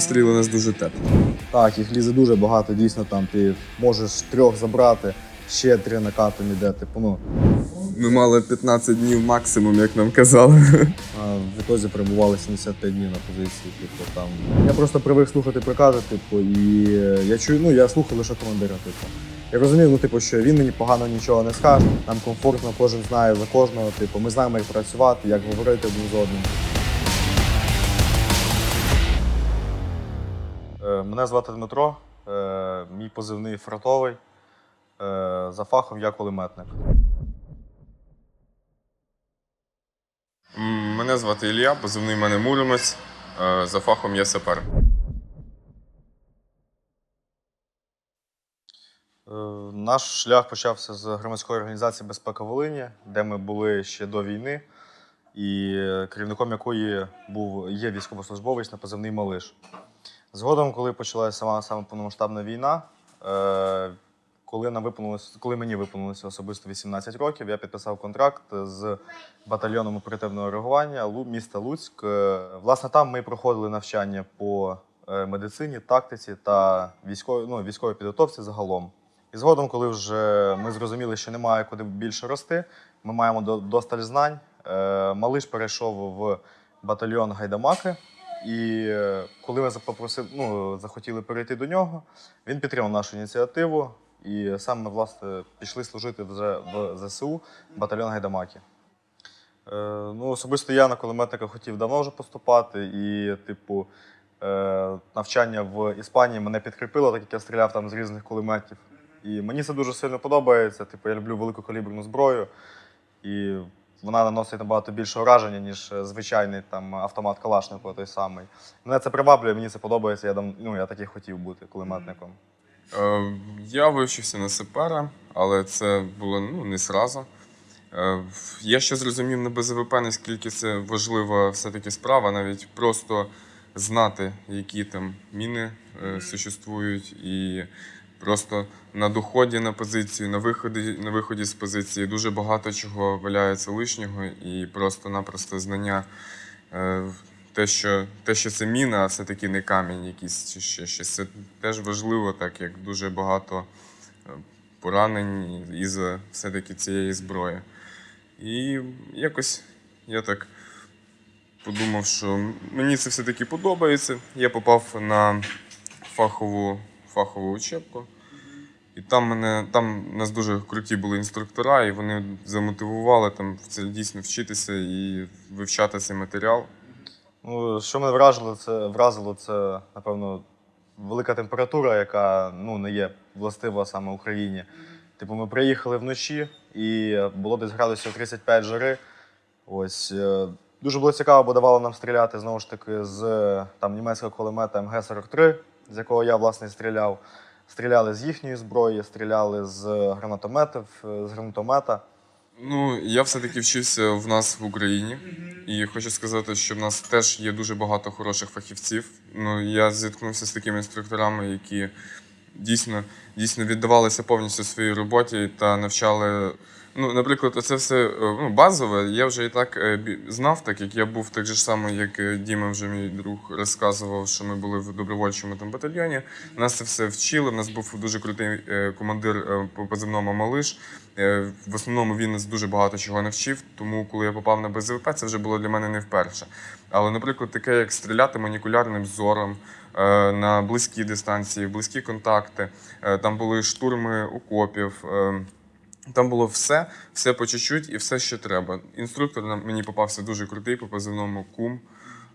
зустріли нас дуже тепло. Так, їх лізе дуже багато, дійсно там ти можеш трьох забрати, ще три накатом іде. Типу, ну, Ми мали 15 днів максимум, як нам казали. а в ітозі перебували 75 днів на позиції. Типу, там. Я просто привик слухати прикази, типу, і е, я чую, ну я слухав лише командира, типу. Я розумів, ну, типу, що він мені погано нічого не скаже, нам комфортно, кожен знає за кожного, типу, ми знаємо, як працювати, як говорити один з одним. Мене звати Дмитро, е, мій позивний фронтовий. Е, За фахом я кулеметник. Мене звати Ілля, позивний в мене Муромець. Е, За фахом я сапер. Наш шлях почався з громадської організації Безпека Волині, де ми були ще до війни, і керівником якої був є військовослужбовець на позивний Малиш. Згодом, коли почалася сама саме повномасштабна війна, е, коли, нам виповнилось, коли мені виповнилося особисто 18 років, я підписав контракт з батальйоном оперативного реагування Лу- міста Луцьк. Е, Власне, там ми проходили навчання по е, медицині, тактиці та військовій, ну, військовій підготовці загалом. І згодом, коли вже ми зрозуміли, що немає куди більше рости, ми маємо до- досталь знань. Е, Малиш перейшов в батальйон Гайдамаки. І е, коли ми попросив, ну, захотіли перейти до нього, він підтримав нашу ініціативу. І саме власне пішли служити вже в ЗСУ батальйон Гайдамаки. Е, ну, особисто я на кулеметника хотів давно вже поступати, і, типу, е, навчання в Іспанії мене підкріпило, так як я стріляв там з різних кулеметів. І мені це дуже сильно подобається. Типу, я люблю великокаліберну зброю, і вона наносить набагато більше враження, ніж е, звичайний там автомат Калашникова той самий. Мене це приваблює, мені це подобається. Я дам, ну, я такий хотів бути кулеметником. Е, Я вивчився на сапера, але це було ну, не зразу. Е, Я ще зрозумів на БЗВП, наскільки це важлива все-таки справа, навіть просто знати, які там міни е, существують, і просто на доході на позицію, на виході, на виході з позиції дуже багато чого валяється лишнього, і просто-напросто знання. е, те, що, те, що це міна, а все-таки не камінь якийсь чи ще щось. Це теж важливо, так як дуже багато е, поранень із все-таки цієї зброї. І якось я так подумав, що мені це все-таки подобається. Я попав на фахову, фахову учебку. І там мене там у нас дуже круті були інструктора, і вони замотивували там дійсно вчитися і вивчати цей матеріал. Ну, що мене вразило, це вразило, це напевно велика температура, яка ну не є властива саме Україні. Типу, ми приїхали вночі і було десь градусів 35 жари. Ось е, дуже було цікаво, бо давало нам стріляти знову ж таки з е, там німецького кулемета МГ-43, з якого я власне стріляв. Стріляли з їхньої зброї, стріляли з гранатометів, е, з гранатомета. Ну, я все-таки вчився в нас в Україні, і хочу сказати, що в нас теж є дуже багато хороших фахівців. Ну, я зіткнувся з такими інструкторами, які дійсно, дійсно віддавалися повністю своїй роботі та навчали. Ну, наприклад, це все е, ну, базове. Я вже і так е, знав, так як я був так же само, як е, Діма, вже мій друг розказував, що ми були в добровольчому там батальйоні. Нас це все вчили. У нас був дуже крутий командир по позивному Малиш. В основному він нас дуже багато чого навчив, тому коли я попав на БЗВП, це вже було для мене не вперше. Але, наприклад, таке, як стріляти манікулярним зором на близькі дистанції, близькі контакти, там були штурми окопів. Е, Там було все, все по чуть-чуть і все, що треба. Інструктор нам- мені попався дуже крутий по позивному кум.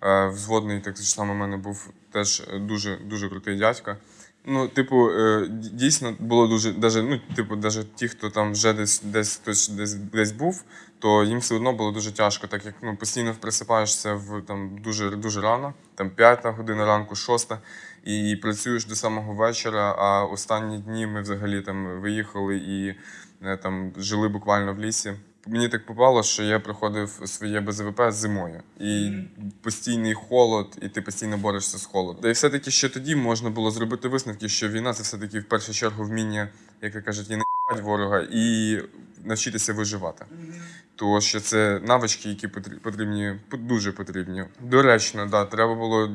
Е, Взводний так само в мене був теж дуже, дуже крутий дядька. Ну, типу, е, дійсно було дуже, даже, ну, типу, даже ті, хто там вже десь десь хтось десь, десь був, то їм все одно було дуже тяжко, так як ну, постійно присипаєшся в там дуже, дуже рано, там п'ята година ранку, шоста, і працюєш до самого вечора. А останні дні ми взагалі там виїхали і е, там жили буквально в лісі. Мені так попало, що я проходив своє БЗВП зимою. І постійний холод, і ти постійно борешся з холодом. Та й все-таки ще тоді можна було зробити висновки, що війна це все-таки в першу чергу вміння, як кажуть, і не ворога, і навчитися виживати. Тому що це навички, які потрібні, дуже потрібні. Доречно, да, треба було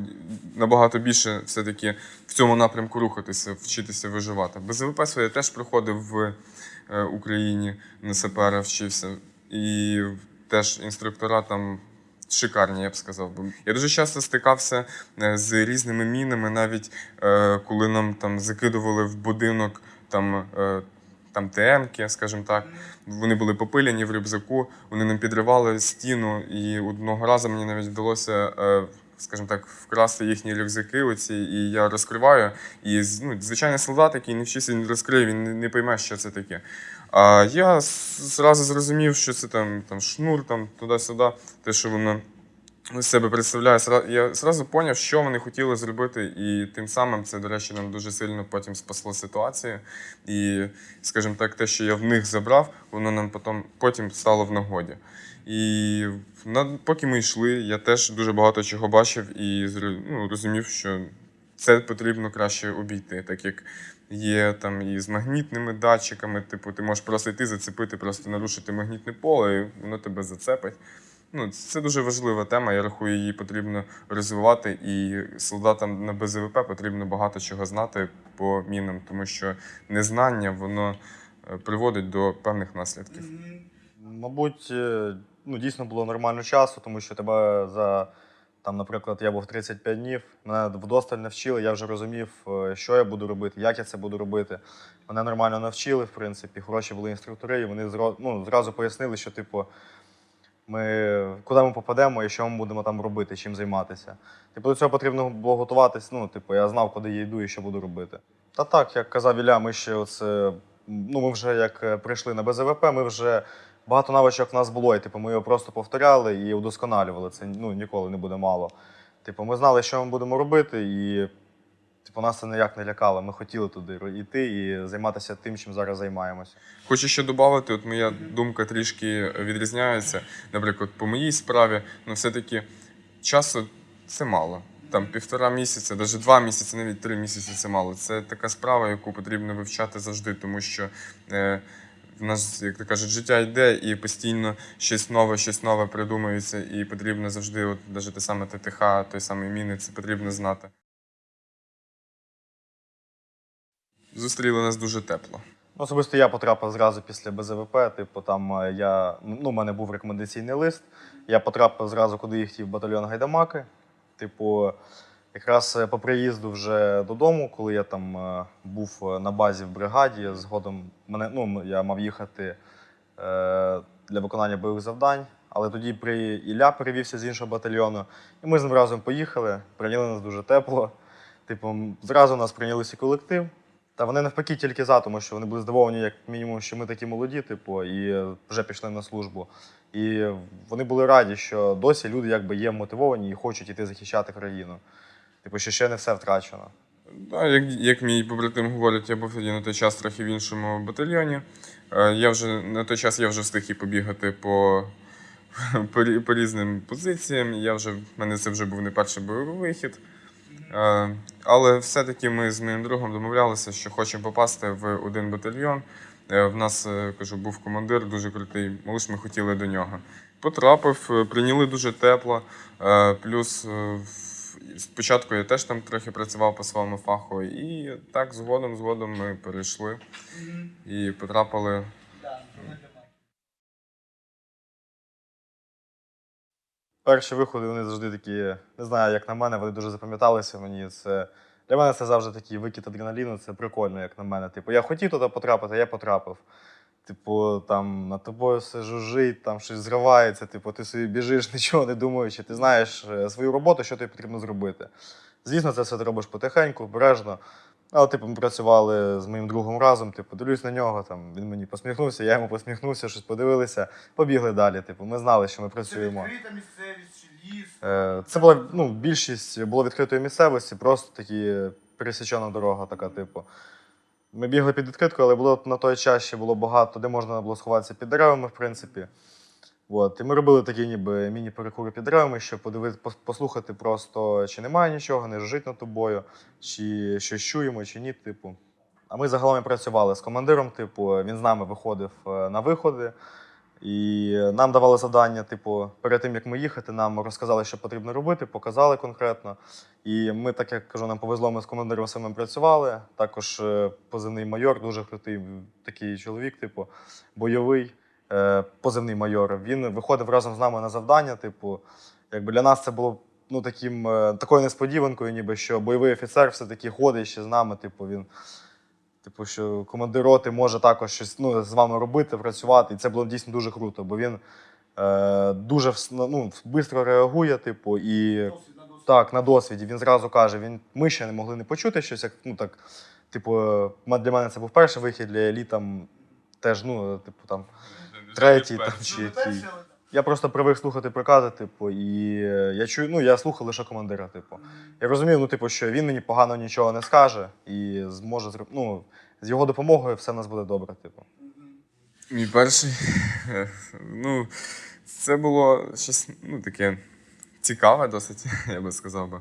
набагато більше все-таки в цьому напрямку рухатися, вчитися виживати. БЗВП своє теж проходив в Україні на сапера вчився. І теж інструктора там шикарні, я б сказав. Я дуже часто стикався е, з різними мінами, навіть е, коли нам там закидували в будинок там. е, Там ТМки, скажімо так, вони були попиляні в рюкзаку, вони нам підривали стіну, і одного разу мені навіть вдалося, е, скажімо так, вкрасти їхні рюкзаки. Оці, і я розкриваю. І ну, звичайний солдат, який не вчився, він розкриє, він не, не пойме, що це таке. А я зразу зрозумів, що це там, там шнур, там туди-сюди, те, що воно з себе представляє. Я зразу зрозумів, що вони хотіли зробити, і тим самим це, до речі, нам дуже сильно потім спасло ситуацію. І, скажімо так, те, що я в них забрав, воно нам потім, потім стало в нагоді. І поки ми йшли, я теж дуже багато чого бачив і ну, розумів, що це потрібно краще обійти, так як є там і з магнітними датчиками, типу, ти можеш просто йти, зацепити, просто нарушити магнітне поле, і воно тебе зацепить. Ну, це дуже важлива тема. Я рахую, її потрібно розвивати, і солдатам на БЗВП потрібно багато чого знати по мінам, тому що незнання воно е, приводить до певних наслідків. Мабуть, е, ну, дійсно було нормально часу, тому що тебе за, там, наприклад, я був 35 днів, мене вдосталь навчили, я вже розумів, е, що я буду робити, як я це буду робити. Мене нормально навчили, в принципі, хороші були інструктори, і вони зро- ну, зразу пояснили, що, типу, ми, куди ми попадемо і що ми будемо там робити, чим займатися. Типу, до цього потрібно було готуватись. Ну, типу, я знав, куди я йду і що буду робити. Та так, як казав Ілля, ми ще оце, ну, ми вже як е, прийшли на БЗВП, ми вже багато навичок в нас було, і типу, ми його просто повторяли і удосконалювали. Це ну, ніколи не буде мало. Типу, ми знали, що ми будемо робити, і типу, нас це ніяк не лякало. Ми хотіли туди йти і займатися тим, чим зараз займаємося. Хочу ще додати, от моя думка трішки відрізняється. Наприклад, по моїй справі, ну все-таки часу це мало. Там півтора місяця, навіть два місяці, навіть три місяці це мало. Це така справа, яку потрібно вивчати завжди, тому що е, в нас, як то кажуть, життя йде і постійно щось нове, щось нове придумується, і потрібно завжди, от навіть те саме ТТХ, той самий міни, це потрібно знати. Зустріли нас дуже тепло. Ну, Особисто я потрапив зразу після БЗВП. Типу, там е, я, ну, у мене був рекомендаційний лист. Я потрапив зразу, куди я хотів, в батальйон Гайдамаки. Типу, якраз е, по приїзду вже додому, коли я там е, був е, на базі в бригаді, згодом мене, ну, я мав їхати для виконання бойових завдань. Але тоді при Ілля перевівся з іншого батальйону, і ми з ним разом поїхали, прийняли нас дуже тепло. Типу, зразу нас прийняли всі колектив. Та вони навпаки тільки за, тому що вони були здивовані, як мінімум, що ми такі молоді, типу, і вже пішли на службу. І вони були раді, що досі люди якби є мотивовані і хочуть іти захищати країну. Типу, що ще не все втрачено. Да, як, як мій побратим говорить, я був тоді на той час трохи в іншому батальйоні. Е, Я вже на той час я вже встиг і побігати по, по, по різним позиціям. Я вже, в мене це вже був не перший бойовий вихід. Е, Але все-таки ми з моїм другом домовлялися, що хочемо попасти в один батальйон. Е, В нас кажу, був командир дуже крутий, малиш, ми хотіли до нього. Потрапив, прийняли дуже тепло. Плюс спочатку я теж там трохи працював по своєму фаху, і так згодом, згодом ми перейшли і потрапили. Перші виходи вони завжди такі, не знаю, як на мене, вони дуже запам'яталися мені. Це для мене це завжди такий викид адреналіну, це прикольно, як на мене. Типу, я хотів туди потрапити, я потрапив. Типу, там над тобою все жужжить, там щось зривається, типу, ти собі біжиш, нічого не думаючи, ти знаєш е, свою роботу, що тобі потрібно зробити. Звісно, це все ти робиш потихеньку, обережно. Але, типу, ми працювали з моїм другом разом, типу, дивлюсь на нього, там, він мені посміхнувся, я йому посміхнувся, щось подивилися, побігли далі. Типу, ми знали, що ми Це працюємо. відкрита місцевість чи ліс. Е, Це була ну, більшість було відкритої місцевості, просто такі пересічена дорога, така, типу. Ми бігли під відкритку, але було на той час ще було багато, де можна було сховатися під деревами, в принципі. От. І ми робили такі ніби міні-перекури під деревами, щоб подивити, послухати просто, чи немає нічого, не жужить над тобою, чи щось чуємо, чи ні, типу. А ми загалом працювали з командиром, типу, він з нами виходив е, на виходи. І нам давали завдання, типу, перед тим як ми їхати, нам розказали, що потрібно робити, показали конкретно. І ми, так як кажу, нам повезло, ми з командиром самим працювали. Також е, позивний майор, дуже крутий такий чоловік, типу, бойовий, е, позивний майор. Він виходив разом з нами на завдання. Типу, якби для нас це було ну, таким, е, такою несподіванкою, ніби що бойовий офіцер все-таки ходить ще з нами. Типу, він Типу, що командир роти може також щось ну, з вами робити, працювати. І це було дійсно дуже круто, бо він е, дуже ну, швидко реагує, типу, і Досвід на досвід. так, на досвіді. Він зразу каже: він, ми ще не могли не почути щось, як ну так. Типу, для мене це був перший вихід, для Елі там теж, ну, типу, там, третій там, чи Ну, який. Я просто привик слухати прикази, типу, і е, я чую, ну я слухав лише командира, типу. Я розумів, ну, типу, що він мені погано нічого не скаже і зможе зроб- ну, з його допомогою все в нас буде добре, типу. Мій перший. Ну, це було щось ну, таке цікаве досить, я би сказав би.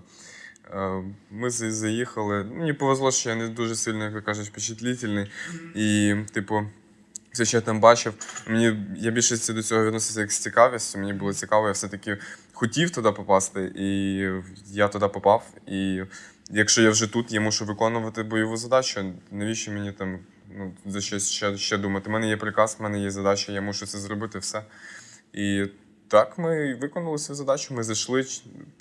Е, Ми заїхали. Мені повезло, що я не дуже сильно, як то кажуть, впечатлительний. І, типу, все, що я там бачив, мені я більше до цього відносився як з цікавістю. Мені було цікаво, я все-таки хотів туди попасти, і я туди попав. І якщо я вже тут, я мушу виконувати бойову задачу. Навіщо мені там ну, за щось ще, ще думати? У мене є приказ, в мене є задача, я мушу це зробити все. І так, ми виконали свою задачу, ми зайшли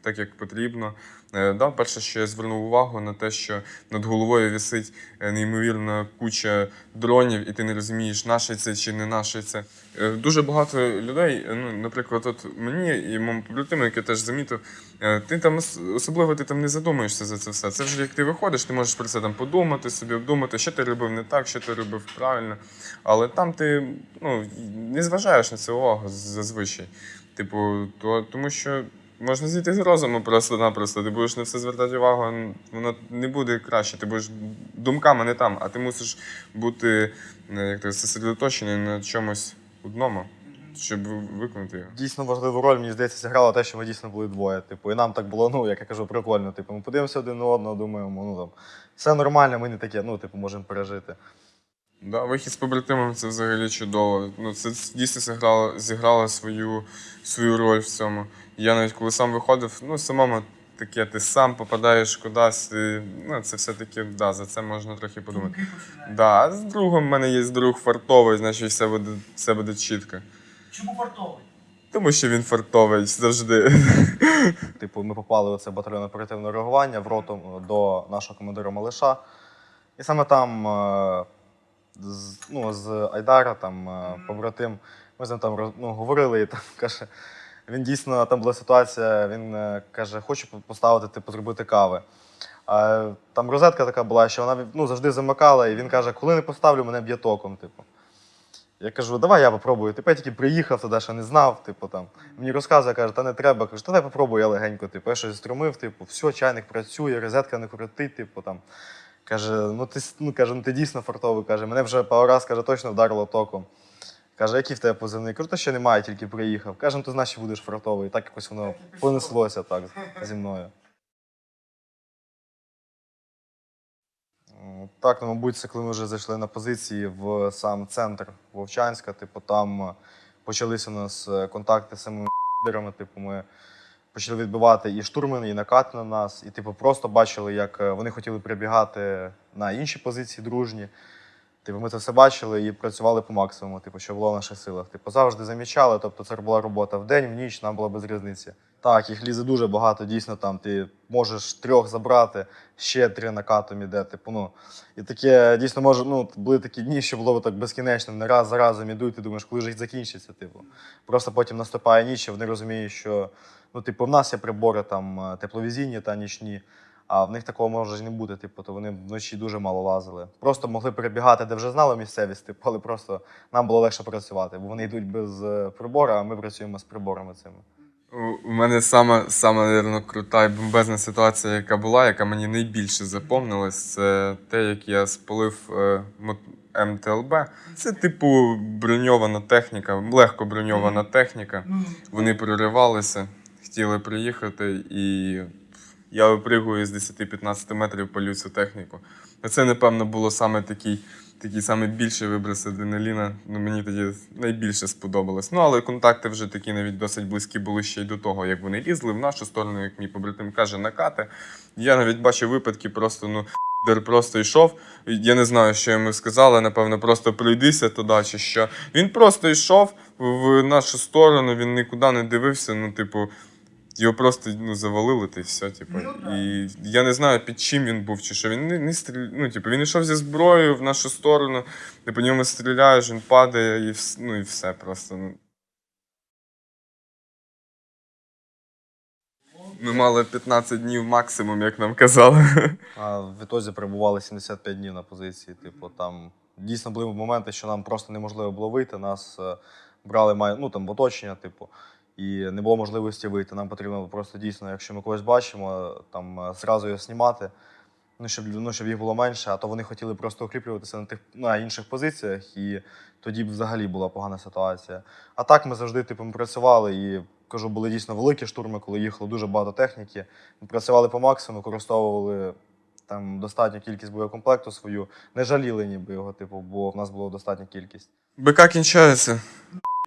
так, як потрібно. Е, да, перше, що я звернув увагу на те, що над головою висить е, неймовірна куча дронів, і ти не розумієш, наше це чи не наше це. Е, Дуже багато людей, ну, наприклад, от мені і моєму побратиму, який теж замітив, ти там особливо ти там не задумуєшся за це все. Це вже як ти виходиш, ти можеш про це там подумати, собі обдумати, що ти робив не так, що ти робив правильно. Але там ти ну, не зважаєш на це увагу зазвичай. Типу, то, тому що можна зійти з розуму просто-напросто. Ти будеш на все звертати увагу, воно не буде краще. Ти будеш думками не там, а ти мусиш бути е, як то, зосередоточений на чомусь одному, щоб виконати його. Дійсно важливу роль, мені здається, зіграло те, що ми дійсно були двоє. Типу, і нам так було, ну, як я кажу, прикольно. Типу, ми подивимося один на одного, думаємо, ну там, все нормально, ми не таке, ну, типу, можемо пережити. Да, вихід з побратимом це взагалі чудово. Ну, це дійсно зіграло, зіграло свою, свою роль в цьому. Я навіть коли сам виходив, ну, самому таке, ти сам попадаєш кудись. І, ну, це все-таки, да, за це можна трохи подумати. Да, а з другом в мене є друг фартовий, значить все буде, все буде чітко. Чому фартовий? Тому що він фартовий завжди. Типу, ми попали у це батальйон оперативного реагування в роту е, до нашого командира Малиша. І саме там, е, з, ну, з Айдара, там, е, побратим, ми з ним там роз- ну, говорили, і там каже, він дійсно там була ситуація, він е, каже, хочу поставити, типу, зробити кави. А там розетка така була, що вона ну, завжди замикала, і він каже, коли не поставлю, мене б'є током. Типу. Я кажу, давай я попробую. Типу, я тільки приїхав туди, ще не знав. Типу, там. Мені розказує, каже, та не треба. Кажу, та давай попробую, я легенько. Типу, я щось струмив, типу, все, чайник працює, розетка не крутить, типу там. Каже, ну ти, ну, каже, ну, ти дійсно фартовий. Каже, мене вже пару раз каже, точно вдарило током. Каже, який в тебе позивний? Кажу, та ще немає, тільки приїхав. Каже, ну ти значить будеш фартовий. І так якось воно понеслося так зі мною. Так, ну, мабуть, це коли ми вже зайшли на позиції в сам центр Вовчанська. Типу, там е, почалися у нас е, контакти з самими лідерами. Типу, ми почали відбивати і штурми, і накати на нас. І, типу, просто бачили, як е, вони хотіли прибігати на інші позиції дружні. Типу, ми це все бачили і працювали по максимуму, типу, що було в наших силах. Типу, завжди замічали, тобто це була робота в день, в ніч, нам було без різниці. Так, їх лізе дуже багато, дійсно там ти можеш трьох забрати, ще три накатом іде. Типу, ну, і таке дійсно може, ну, були такі дні, що було так безкінечно, не раз за разом ідуть, ти думаєш, коли ж їх закінчиться. Типу. Просто потім наступає ніч, і вони розуміють, що ну, типу, в нас є прибори там тепловізійні та нічні. А в них такого може ж не бути, типу, то вони вночі дуже мало лазили. Просто могли перебігати, де вже знали місцевість, типу, але просто нам було легше працювати, бо вони йдуть без е, прибора, а ми працюємо з приборами цими. У мене сама, сама наверно, крута і бомбезна ситуація, яка була, яка мені найбільше запомнилась, це те, як я спалив е, МТЛБ. Це типу броньована техніка, легко броньована техніка. Вони проривалися, хотіли приїхати, і Я випригую з 10-15 метрів палю цю техніку. Це, напевно, було саме такий, такий саме більший виброс адреналіна. Ну, мені тоді найбільше сподобалось. Ну, але контакти вже такі навіть досить близькі були ще й до того, як вони лізли в нашу сторону, як мій побратим каже, накати. Я навіть бачив випадки, просто ну. Просто йшов. Я не знаю, що йому сказали, напевно, просто пройдися туди чи що. Він просто йшов в нашу сторону, він нікуди не дивився. Ну, типу, його просто ну, завалили та й все. Типу. Ну. І я не знаю, під чим він був, чи що. Він не, не стріл... ну, типу, він йшов зі зброєю в нашу сторону, ти по ньому стріляєш, він падає і, вс... ну, і все просто. Ну. Ми мали 15 днів максимум, як нам казали. А в ітозі перебували 75 днів на позиції. Типу, там дійсно були моменти, що нам просто неможливо було вийти. Нас е, брали май- ну, там, в оточення, типу, і не було можливості вийти. Нам потрібно просто дійсно, якщо ми когось бачимо, там е, зразу його знімати. Ну, щоб, ну, щоб їх було менше, а то вони хотіли просто укріплюватися на тих на інших позиціях, і тоді б взагалі була погана ситуація. А так ми завжди типу, ми працювали і кажу, були дійсно великі штурми, коли їхало дуже багато техніки. Ми працювали по максимуму, використовували там достатню кількість боєкомплекту свою, не жаліли ніби його, типу, бо в нас була достатня кількість. БК кінчається.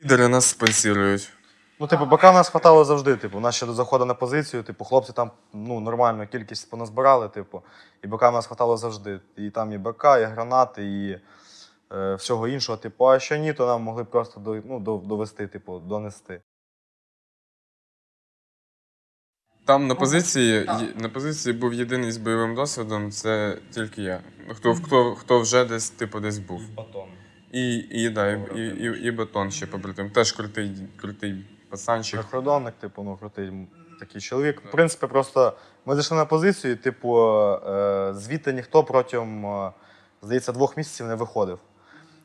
Підери нас спонсірують. Ну, типу, БК нас хватало завжди. Типу, у нас ще до заходу на позицію, типу, хлопці там ну, нормальну кількість поназбирали, типу, і БК нас хватало завжди. І там і БК, і гранати, і е, всього іншого. Типу, а що ні, то нам могли просто до, ну, до, довести, типу, донести. Там на позиції, є- на позиції був єдиний з бойовим досвідом, це тільки я. Хто, хто, хто вже десь, типу, десь був. Батон. І, і, да, і, і, і, і бетон ще побратим. Теж крутий, крутий пацанчик. Прикордонник, типу, ну, крутий такий чоловік. В принципі, просто ми зайшли на позицію, і, типу, е, звідти ніхто протягом, е, здається, двох місяців не виходив.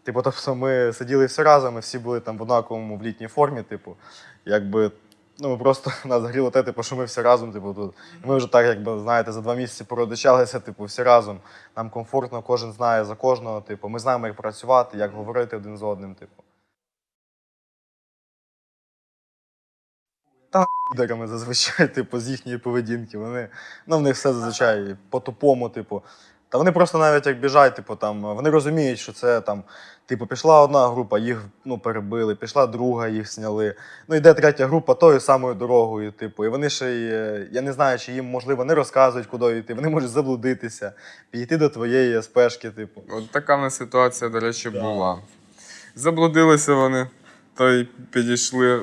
Типу, тобто ми сиділи всі разом, ми всі були там в однаковому в літній формі, типу, якби. Ну, ми просто нас гріло те, типу, що ми всі разом, типу, тут. Ми вже так, якби, знаєте, за два місяці породичалися, типу, всі разом. Нам комфортно, кожен знає за кожного, типу, ми знаємо, як працювати, як говорити один з одним, типу. Та підерами зазвичай, типу, з їхньої поведінки. Вони, ну, в них все зазвичай по-тупому, типу. Та вони просто навіть як біжать, типу, там, вони розуміють, що це там, типу, пішла одна група, їх ну, перебили, пішла друга, їх зняли. Ну, йде третя група тою самою дорогою, типу. І вони ще й, е, я не знаю, чи їм, можливо, не розказують, куди йти. Вони можуть заблудитися, підійти до твоєї спешки, типу. От така в нас ситуація, до речі, була. Заблудилися вони, то й підійшли.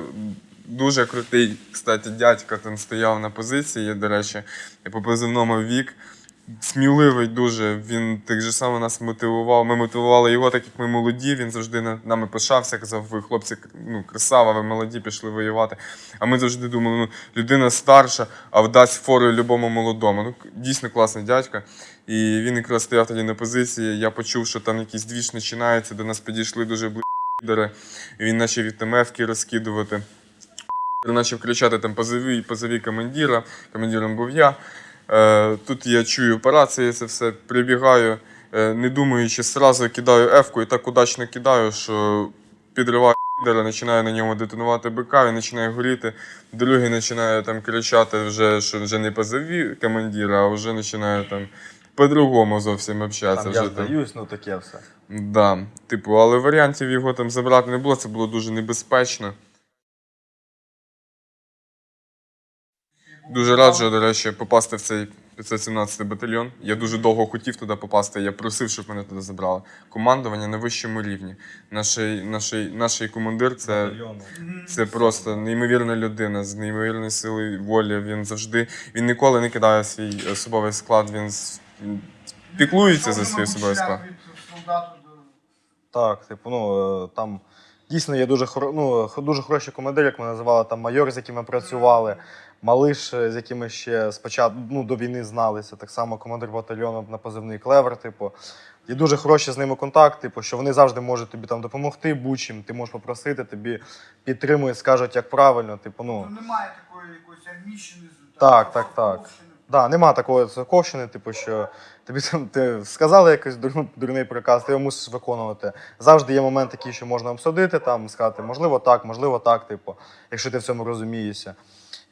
Дуже крутий, кстати, дядько там стояв на позиції, до речі, по позивному вік. Сміливий дуже. Він так же само нас мотивував. Ми мотивували його, так як ми молоді. Він завжди на- нами пишався, казав, ви хлопці, ну, красава, ви молоді, пішли воювати. А ми завжди думали, ну, людина старша, а вдасть фору любому молодому. Ну, дійсно класний дядько. І він якраз стояв тоді на позиції. Я почув, що там якийсь двіж починається, до нас підійшли дуже близько підери. І він почав від ТМФки розкидувати. Він почав кричати там позови, позови командира. Командиром був я. Е, тут я чую операції, це все прибігаю, е, не думаючи, зразу кидаю F-ку і так удачно кидаю, що підриваю підера, починаю на ньому детонувати БК, він починає горіти. Другий починає там кричати, вже, що вже не позови командира, а вже починає там по-другому зовсім общатися. Там вже я там. здаюсь, ну таке все. Да, типу, але варіантів його там забрати не було, це було дуже небезпечно. Дуже раджу, до речі, попасти в цей 517 батальйон. Я дуже довго хотів туди попасти. Я просив, щоб мене туди забрали. Командування на вищому рівні. Наш, наш, наш командир це, це просто неймовірна людина з неймовірною силою волі. Він завжди він ніколи не кидає свій особовий склад. Він, він піклується за свій особовий склад. Від Так, типу, ну е, там дійсно є дуже хоро, ну, дуже хороші командири, як ми називали, там майор, з якими працювали, малиш, е, з якими ще спочатку ну, до війни зналися. Так само командир батальйону на позивний клевер. Типу, є дуже хороші з ними контакти, типу, що вони завжди можуть тобі там допомогти будь-чим, ти можеш попросити, тобі підтримують, скажуть, як правильно. Типу, ну, Ну, немає такої якоїсь армійщини. Так, так, так. Да, нема такої церковщини, типу, що тобі там ти сказали якийсь дур- дурний приказ, ти його мусиш виконувати. Завжди є момент такий, що можна обсудити, там сказати, можливо, так, можливо, так, типу, якщо ти в цьому розумієшся.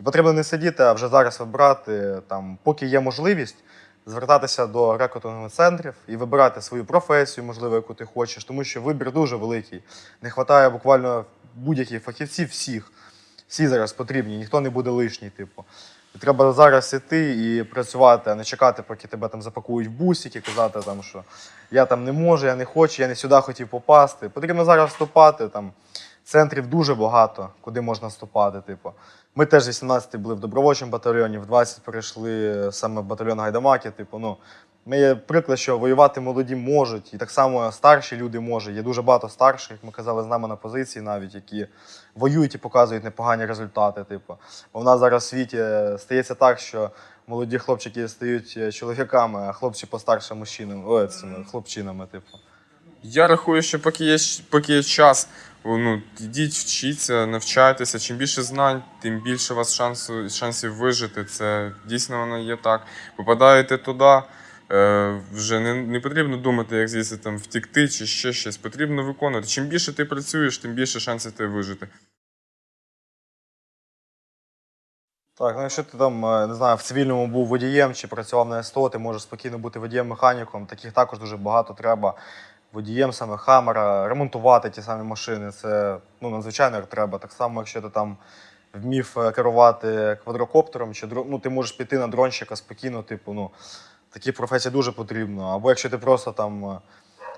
І потрібно не сидіти, а вже зараз вибирати, там, поки є можливість, звертатися до рекрутингових центрів і вибирати свою професію, можливо, яку ти хочеш, тому що вибір дуже великий. Не вистачає буквально будь-яких фахівців, всіх. Всі зараз потрібні, ніхто не буде лишній, типу. І треба зараз іти і працювати, а не чекати, поки тебе там запакують в бусик казати, там, що я там не можу, я не хочу, я не сюди хотів попасти. Потрібно зараз вступати. Там, центрів дуже багато, куди можна вступати. Типу. Ми теж з 18 були в добровольчому батальйоні, в 20 перейшли саме в батальйон Гайдамаки. Типу, ну, ми є приклад, що воювати молоді можуть, і так само старші люди можуть. Є дуже багато старших, як ми казали, з нами на позиції навіть, які воюють і показують непогані результати. Типу. В нас зараз в світі стається так, що молоді хлопчики стають е, чоловіками, а хлопці постарше мужчинами, ой, цими хлопчинами, типу. Я рахую, що поки є, поки є час, о, ну, йдіть, вчіться, навчайтеся. Чим більше знань, тим більше у вас шансу, шансів вижити. Це дійсно воно є так. Попадаєте туди, е, вже не, не потрібно думати, як звідси там втікти чи ще щось. Потрібно виконувати. Чим більше ти працюєш, тим більше шансів тебе вижити. Так, ну якщо ти там, е, не знаю, в цивільному був водієм чи працював на СТО, ти можеш спокійно бути водієм-механіком. Таких також дуже багато треба. Водієм саме Хаммера, ремонтувати ті самі машини. Це ну, надзвичайно треба. Так само, якщо ти там вмів е, керувати квадрокоптером, чи ну, ти можеш піти на дронщика спокійно, типу, ну, такі професії дуже потрібно. Або якщо ти просто там е,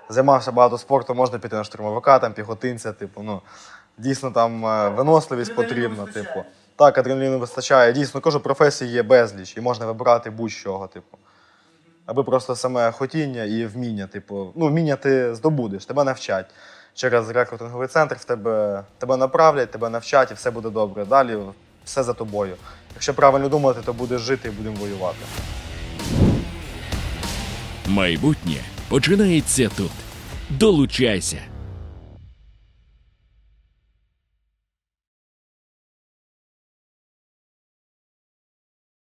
займався багато спорту, можна піти на штурмовика, там, піхотинця, типу, ну, дійсно там е, виносливість потрібна, типу. Так, адреналіну вистачає. Дійсно, кожу професії є безліч, і можна вибирати будь-чого, типу. Аби просто саме хотіння і вміння, типу, ну, вміння ти здобудеш, тебе навчать. Через рекрутинговий центр в тебе, тебе направлять, тебе навчать і все буде добре. Далі все за тобою. Якщо правильно думати, то будеш жити і будемо воювати. Майбутнє починається тут. Долучайся.